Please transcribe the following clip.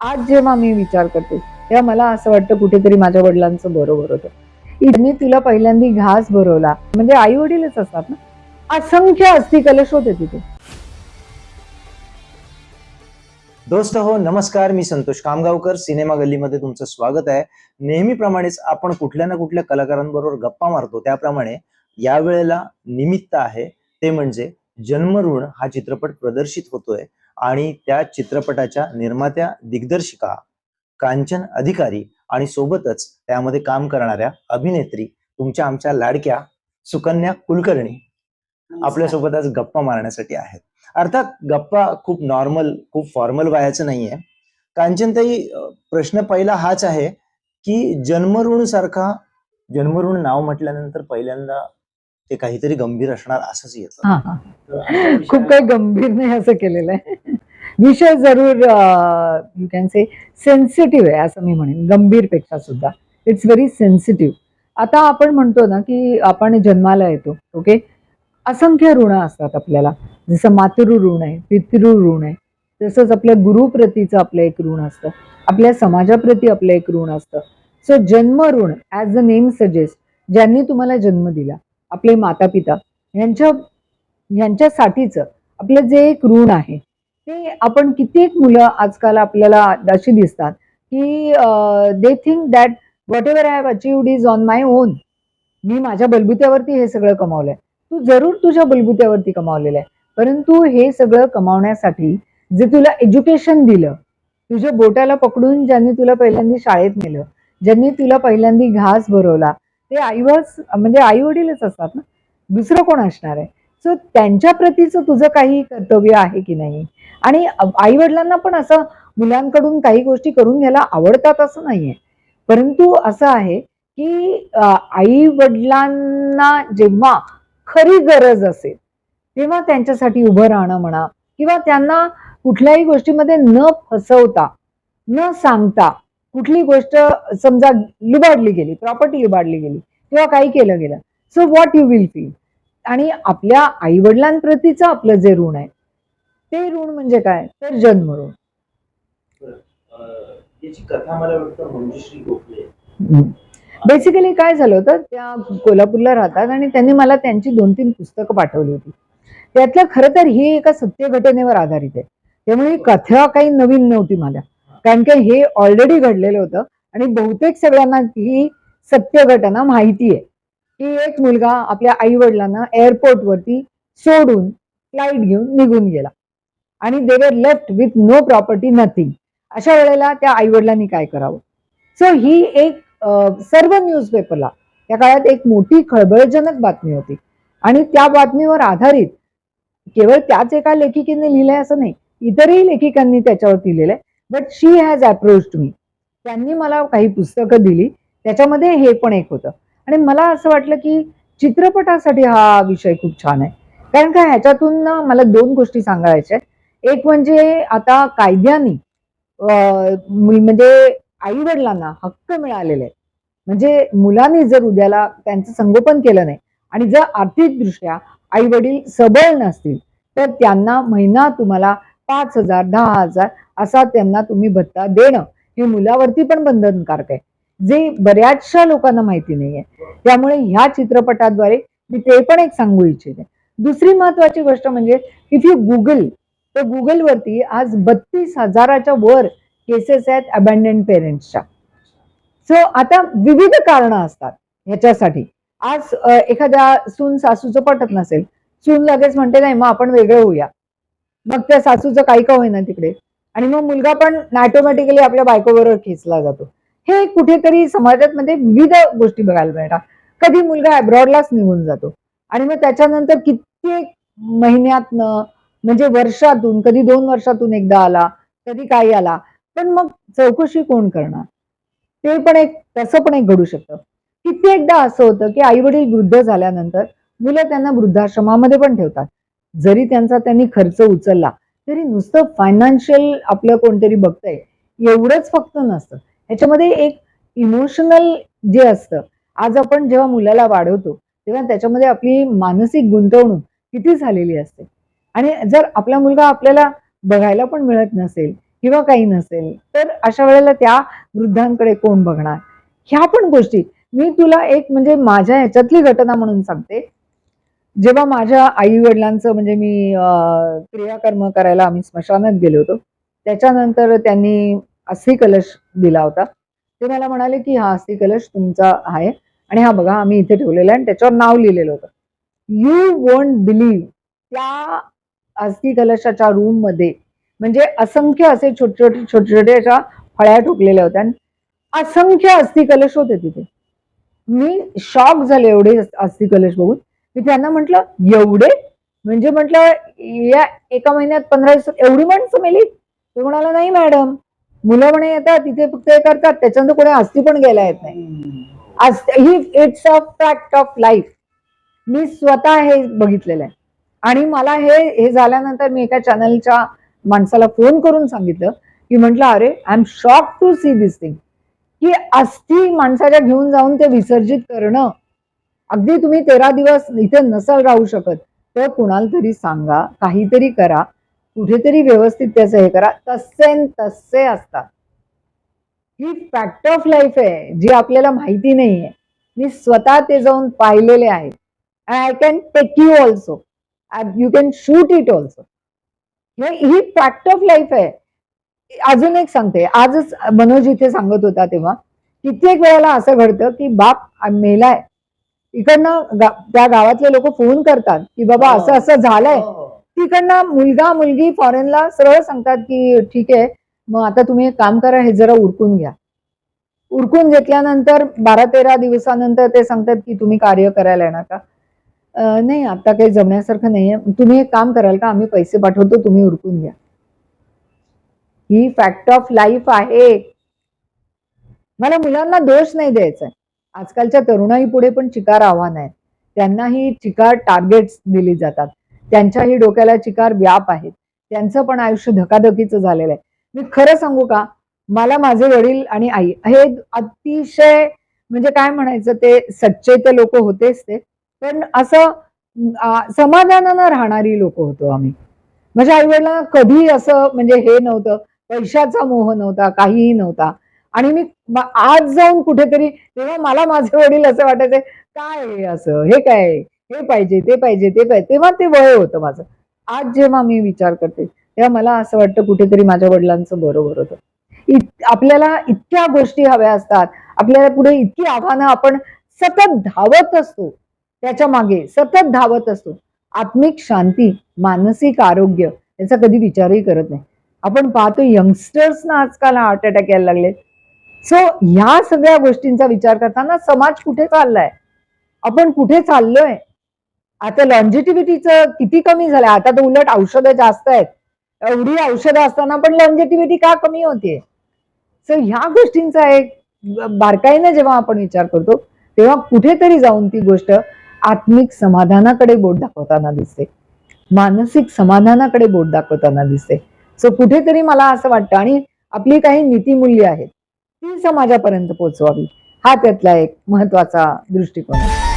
आज जेव्हा मी विचार करते तेव्हा मला असं वाटतं कुठेतरी माझ्या वडिलांचं बरोबर होतं. इथने तुला पहिल्यांदा घास भरवला. म्हणजे आई वडीलच असतात ना? असंख्य अस्थि कलश होते तिथे. दोस्त हो नमस्कार. मी संतोष कामगावकर. सिनेमा गल्लीमध्ये तुमचं स्वागत आहे. नेहमीप्रमाणेच आपण कुठल्या ना कुठल्या कलाकारांबरोबर गप्पा मारतो. त्याप्रमाणे यावेळेला निमित्त आहे ते म्हणजे जन्मऋण हा चित्रपट प्रदर्शित होतोय. आणि त्या चित्रपटाच्या निर्मात्या दिग्दर्शिका कांचन अधिकारी आणि सोबतच त्यामध्ये काम करणाऱ्या अभिनेत्री तुमच्या आमच्या लाडक्या सुकन्या कुलकर्णी आपल्यासोबत आज गप्पा मारण्यासाठी आहेत. अर्थात गप्पा खूप नॉर्मल खूप फॉर्मल व्हायचं नाहीये. कांचनताई अ, प्रश्न पहिला हाच आहे की जन्मऋण सारखा जन्मऋण नाव म्हटल्यानंतर पहिल्यांदा ते काहीतरी गंभीर असणार असंच येतं. खूप काही गंभीर नाही असं केलेलं आहे. विषय जरूर यू कॅन से सेन्सिटिव्ह आहे असं मी म्हणेन. गंभीरपेक्षा सुद्धा. इट्स व्हेरी सेन्सिटिव्ह आता आपण म्हणतो ना की आपण जन्माला येतो ओके असंख्य ऋण असतात आपल्याला. जसं मातृ ऋण आहे पितृ ऋण आहे. तसंच आपल्या गुरुप्रतीचं आपलं एक ऋण असतं. आपल्या समाजाप्रती आपलं एक ऋण असतं. सो जन्म ऋण ॲज द नेम सजेस्ट ज्यांनी तुम्हाला जन्म दिला आपले माता पिता यांच्या यांच्यासाठीचं आपलं जे एक ऋण आहे ते आपण कित्येक मुलं आजकाल आपल्याला अशी दिसतात की they think that whatever I have achieved is on my own मी माझ्या बलबुत्यावरती हे सगळं कमावलंय. तू जरूर तुझ्या बलबुत्यावरती कमावलेलं आहे. परंतु हे सगळं कमावण्यासाठी जे तुला एज्युकेशन दिलं तुझ्या बोटाला पकडून ज्यांनी तुला पहिल्यांदा शाळेत नेलं ज्यांनी तुला पहिल्यांदा घास भरवला ते आईवच म्हणजे आई वडीलच असतात ना? दुसरं कोण असणार आहे? सो त्यांच्या प्रतीचं तुझं काही कर्तव्य आहे की नाही? आणि आई वडिलांना पण असं मुलांकडून काही गोष्टी करून घ्यायला आवडतात असं नाहीये. परंतु असं आहे की आई वडिलांना जेव्हा खरी गरज असेल तेव्हा त्यांच्यासाठी उभं राहणं म्हणा किंवा त्यांना कुठल्याही गोष्टीमध्ये न फसवता न सांगता कुठली गोष्ट समजा लुबाडली गेली प्रॉपर्टी लुबाडली गेली किंवा काही केलं गेलं so what you will feel आणि आपल्या आईवडिलांप्रतीचं आपलं जे ऋण आहे ते ऋण म्हणजे काय? तर जन्म ऋण. बेसिकली काय झालं होतं? त्या कोल्हापूरला राहतात आणि त्यांनी मला त्यांची दोन तीन पुस्तकं पाठवली होती. त्यातलं खरं तर ही एका सत्य घटनेवर आधारित आहे. त्यामुळे ही कथा काही नवीन नव्हती मला. कारण की हे ऑलरेडी घडलेलं होतं आणि बहुतेक सगळ्यांना ही सत्य घटना माहिती आहे. की एक मुलगा आपल्या आई वडिलांना एअरपोर्टवरती सोडून फ्लाईट घेऊन निघून गेला. आणि they were left with no property nothing अशा वेळेला त्या आई वडिलांनी काय करावं? सो ही एक सर्व न्यूजपेपरला त्या काळात एक मोठी खळबळजनक बातमी होती. आणि त्या बातमीवर आधारित केवळ त्याच एका लेखिकेने लिहिलंय असं नाही इतरही लेखिकांनी त्याच्यावर लिहिलंय. बट शी हॅज अप्रोच मी त्यांनी मला काही पुस्तकं दिली. त्याच्यामध्ये हे पण एक होतं. आणि मला असं वाटलं की चित्रपटासाठी हा विषय खूप छान आहे. कारण का ह्याच्यातून मला दोन गोष्टी सांगायच्या एक म्हणजे आता कायद्याने म्हणजे आई वडिलांना हक्क मिळालेले आहेत. म्हणजे मुलांनी जर उद्याला त्यांचं संगोपन केलं नाही आणि जर आर्थिकदृष्ट्या आई वडील सबळ नसतील तर त्यांना महिना तुम्हाला पाच हजार दहा हजार असा त्यांना तुम्ही भत्ता देणं हे मुलावरती पण बंधनकारक आहे. जे बऱ्याचशा लोकांना माहिती नाहीये. त्यामुळे ह्या चित्रपटाद्वारे मी ते पण एक सांगू इच्छिते. दुसरी महत्वाची गोष्ट म्हणजे इफ यू गुगल तर गुगलवरती आज बत्तीस हजाराच्या वर केसेस आहेत अबँडन पेरेंट्सच्या सो आता विविध कारणं असतात ह्याच्यासाठी. आज एखाद्या सून सासूचं पटत नसेल. सून लगेच म्हणते नाही मग आपण वेगळं होऊया. मग त्या सासूचं काही का होईना तिकडे. आणि मग मुलगा पण ऑटोमॅटिकली आपल्या बायकोबरोबर खेचला जातो. हे कुठेतरी समाजात मध्ये विविध गोष्टी बघायला मिळतात. कधी मुलगा अब्रॉडलाच निघून जातो. आणि मग त्याच्यानंतर कित्येक महिन्यातनं म्हणजे वर्षातून कधी दोन वर्षातून एकदा आला कधी काही आला पण मग चौकशी कोण करणार? ते पण एक तसं पण एक घडू शकतं. कित्येकदा असं होतं की आई वडील वृद्ध झाल्यानंतर मुलं त्यांना वृद्धाश्रमामध्ये पण ठेवतात. जरी त्यांचा त्यांनी खर्च उचलला तरी नुसतं फायनान्शियल आपलं कोणतरी बघतंय एवढंच फक्त नसतं. ह्याच्यामध्ये एक इमोशनल जे असतं आज आपण जेव्हा मुलाला वाढवतो तेव्हा त्याच्यामध्ये आपली मानसिक गुंतवणूक किती झालेली असते. आणि जर आपला मुलगा आपल्याला बघायला पण मिळत नसेल किंवा काही नसेल तर अशा वेळेला त्या वृद्धांकडे कोण बघणार? ह्या पण गोष्टी. मी तुला एक म्हणजे माझ्या ह्याच्यातली घटना म्हणून सांगते. जेव्हा माझ्या आई वडिलांचं म्हणजे मी क्रियाकर्म करायला आम्ही स्मशानात गेलो होतो त्याच्यानंतर त्यांनी अस्थि कलश दिला होता. ते मला म्हणाले की हा अस्थि कलश तुमचा आहे आणि हा बघा आम्ही इथे ठेवलेला आहे आणि त्याच्यावर नाव लिहिलेलं होतं. यू वोंट बिलीव्ह त्या अस्थि कलशाच्या रूममध्ये म्हणजे असंख्य असे छोटे छोटे छोटे छोटे अशा फळ्या ठोकलेल्या होत्या असंख्य अस्थि कलश होते तिथे. मी शॉक झाले एवढे अस्थि कलश बघून. मी त्यांना म्हटलं एवढे? म्हणजे म्हटलं या एका महिन्यात पंधरा दिवसात एवढी माणसं मेली? ते म्हणाला नाही मॅडम मुलं म्हणे येतात तिथे फक्त हे करतात त्याच्यानंतर कोणी अस्थि पण गेला येत नाही. ही it's a fact of life मी स्वतः हे बघितलेलं आहे. आणि मला हे हे झाल्यानंतर मी एका चॅनलच्या माणसाला फोन करून सांगितलं की म्हटलं अरे I am shock to see this thing की अस्थि माणसाच्या घेऊन जाऊन ते विसर्जित करणं अगदी तुम्ही तेरा दिवस इथे नसल राहू शकत तर कुणाला तरी सांगा काहीतरी करा. कुठेतरी व्यवस्थित त्याचं हे करा. तसे तसे असतात. ही फॅक्ट ऑफ लाईफ आहे जी आपल्याला माहिती नाही आहे मी स्वतः ते जाऊन पाहिलेले आहे I can take you also you can shoot it also he fact of life आहे. अजून एक सांगते. आजच मनोज इथे सांगत होता तेव्हा कित्येक वेळेला असं घडतं की बाप मेलाय. इकडनं गा- त्या गावातले लोक फोन करतात की बाबा असं असं झालंय. तिकडनं मुलगा मुलगी फॉरेनला सरळ सांगतात की ठीक आहे मग आता तुम्ही एक काम करा हे जरा उरकून घ्या. उरकून घेतल्यानंतर बारा तेरा दिवसानंतर ते सांगतात की तुम्ही कार्य करायला येणार का? नाही आता काही जमण्यासारखं नाहीये. तुम्ही एक काम कराल का? आम्ही पैसे पाठवतो तुम्ही उरकून घ्या. ही फॅक्ट ऑफ लाईफ आहे. मला मुलांना दोष नाही द्यायचा आजकालच्या तरुणाई पुढे पण चिकार आव्हान आहे. त्यांनाही चिकार टार्गेट्स दिली जातात. त्यांच्याही डोक्याला चिकार व्याप आहेत. त्यांचं पण आयुष्य धकाधकीचं झालेलं आहे. मी खरं सांगू का? मला माझे वडील आणि आई हे अतिशय म्हणजे काय म्हणायचं ते सच्चे ते लोक होतेच ते. पण असं समाधानानं राहणारी लोक होतो आम्ही. म्हणजे माझ्या आई वडिलांना कधी असं म्हणजे हे नव्हतं पैशाचा मोह नव्हता काहीही नव्हता. आणि मी आज जाऊन कुठेतरी तेव्हा मला माझे वडील असं वाटायचे काय हे असं? हे काय हे पाहिजे ते पाहिजे ते पाहिजे. तेव्हा ते वय होतं माझं. आज जेव्हा मी विचार करते तेव्हा मला असं वाटतं कुठेतरी माझ्या वडिलांचं बरोबर होतं. इत- आपल्याला इतक्या गोष्टी हव्या असतात. आपल्याला पुढे इतकी आव्हानं आपण सतत धावत असतो. त्याच्यामागे सतत धावत असतो. आत्मिक शांती मानसिक आरोग्य याचा कधी विचारही करत नाही. आपण पाहतो यंगस्टर्सना आजकाल हार्ट अटॅक यायला लागले सो ह्या सगळ्या गोष्टींचा विचार करताना समाज कुठे चाललाय? आपण कुठे चाललोय? आता लॉन्जिटिव्हिटीचं किती कमी झालंय? आता तर उलट औषधं जास्त आहेत. एवढी औषधं असताना पण लॉन्जिटिव्हिटी का कमी होते सो ह्या गोष्टींचा एक बारकाईने जेव्हा आपण विचार करतो तेव्हा कुठेतरी जाऊन ती गोष्ट आत्मिक समाधानाकडे बोट दाखवताना दिसते. मानसिक समाधानाकडे बोट दाखवताना दिसते. सो कुठेतरी मला असं वाटतं आणि आपली काही नीतिमूल्य आहेत ती समाजापर्यंत पोहोचवावी. हा त्यातला एक महत्त्वाचा दृष्टिकोन आहे.